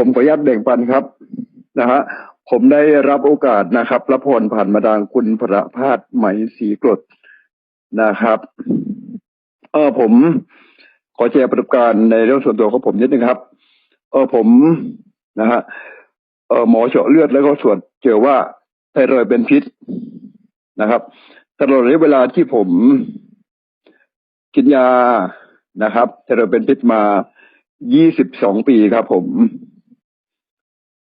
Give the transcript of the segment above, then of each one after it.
ผมขออนุญาตแบ่งปันครับนะฮะผมได้รับโอกาสนะครับรับพรผ่านมาดางคุณพระพาสไหมศรีกรดนะครับเออผมขอแชร์ประสบการณ์ในเรื่องส่วนตัวของผมนิดนึงครับ เออผมนะฮะเออหมอเจาะเลือดแล้วก็ตรวจเจอว่าไทรอยด์เป็นพิษนะครับตลอดระยะเวลาที่ผมกินยานะครับไทรอยด์เป็นพิษมา 22 ปีครับผม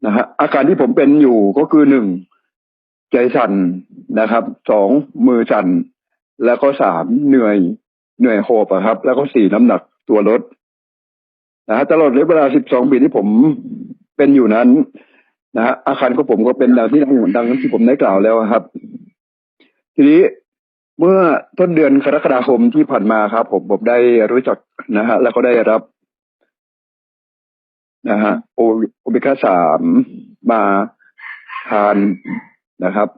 นะฮะอาการที่ผมเป็นอยู่ก็คือหนึ่งใจสั่นนะครับสองมือสั่น แล้วก็สามเหนื่อยเหนื่อยหบะครับ แล้วก็สี่น้ำหนักตัวลดนะฮะตลอดระยะเวลาสิบสองปีที่ผมเป็นอยู่นั้นนะฮะอาการของผมก็เป็นดังที่ดังที่ผมได้กล่าวแล้วครับ ทีนี้เมื่อต้นเดือนกรกฎาคมที่ผ่านมาครับ ผมผมได้รู้จักนะฮะแล้วก็ได้รับ นะฮะโอโอเมก้าสามมาทานนะครับ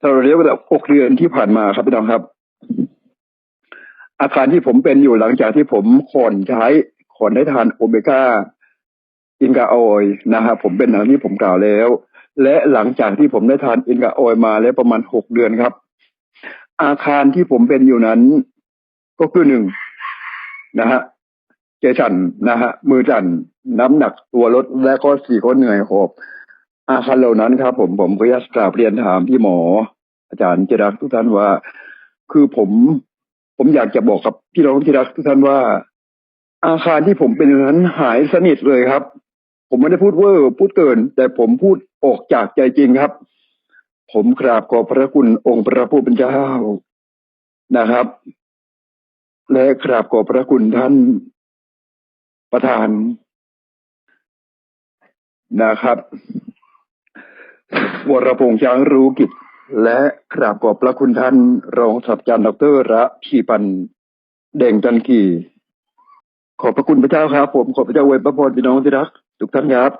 ตลอดระยะเวลาหกเดือนที่ผ่านมาครับพี่น้องครับ อาการที่ผมเป็นอยู่หลังจากที่ผมขอนใช้ขอนได้ทานโอเมก้าอินกาออยนะครับผมเป็นอย่างที่ผมกล่าวแล้ว และหลังจากที่ผมได้ทานอินกาออยมาแล้วประมาณหกเดือนครับ อาการที่ผมเป็นอยู่นั้น ก็คือหนึ่งนะฮะ จสั่นนะฮะมือสั่นน้ำหนักตัวลดและก็สี่ก็เหนื่อยหอบอาการเหล่านั้นครับ ผมผมก็อยากกราบเรียนถามพี่หมอ อาจารย์เจรักทุกท่านว่า คือผม ผมอยากจะบอกกับพี่น้องที่รักทุกท่านว่า อาการที่ผมเป็นนั้นหายสนิทเลยครับ ผมไม่ได้พูดเวอร์พูดเกิน แต่ผมพูดออกจากใจจริงครับ ผมกราบขอบพระคุณองค์พระผู้เป็นเจ้านะครับ และกราบขอบพระคุณท่าน ประธานนะครับ วรพงษ์ช้างรู้กิจ และกราบขอบพระคุณท่าน รองศาสตราจารย์ดรระพีพันธ์เด่งจันกีขอบพระคุณพระเจ้าครับ ผมขอพระเจ้าเวยพระพรพี่น้องที่รัก ทุกท่านครับ